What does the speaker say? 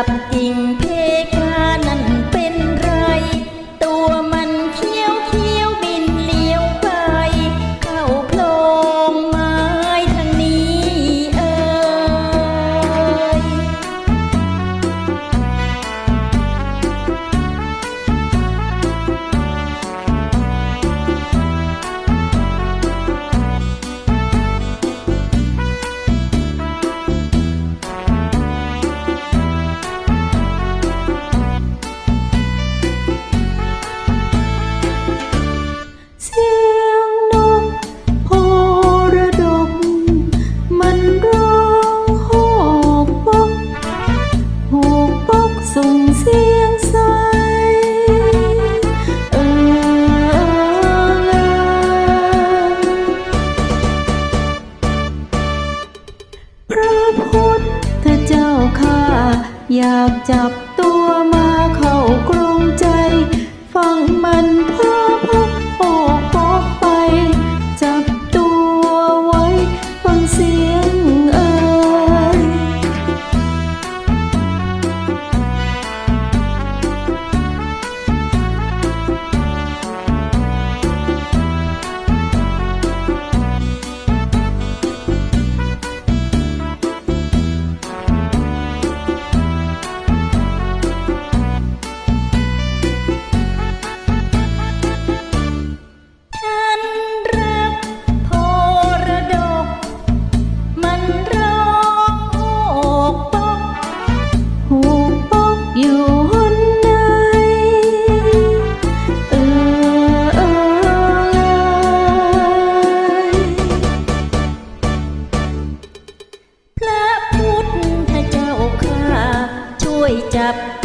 กับกิ่งเพก อยากจับตัวมาเข้ากรงใจ ฟังมันพูด จับ